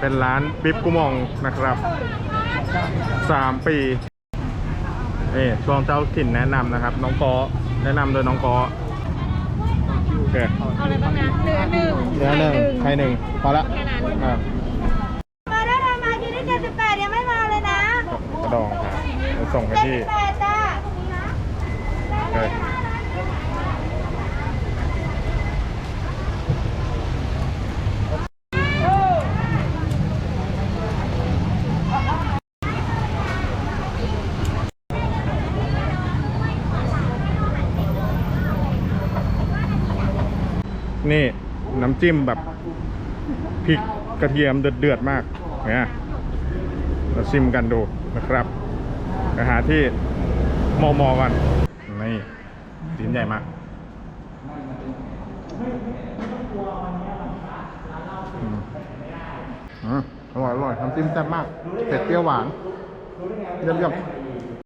เป็นร้านปิ๊บกุมองนะครับสามปีนี่ช่วงเจ้าถิ่นแนะนำนะครับ น้องกอแนะนำโดยน้องกอโอเคเอาอะไรบ้างนะเนื้อหนึ่งเนื้อหนึ่งไข่หนึ่งพอละแค่นั้นอะมาได้ทำมากินได้เจ็ดสิบแปดยังไม่มาเลยนะกระดองครับไปส่งไปเจ็ดที่สิบแปดจ้าโอเค นี่น้ำจิ้มแบบพริกกระเทียมเดือดๆมากเนี่ยเราชิมกันดูนะครับไปหาที่มอมอกันนี่ชิ้นใหญ่มากอืมอืมอร่อยอร่อยน้ำจิ้มแซ่บมากเผ็ดเปรี้ยวหวานเยี่ยมเยี่ยม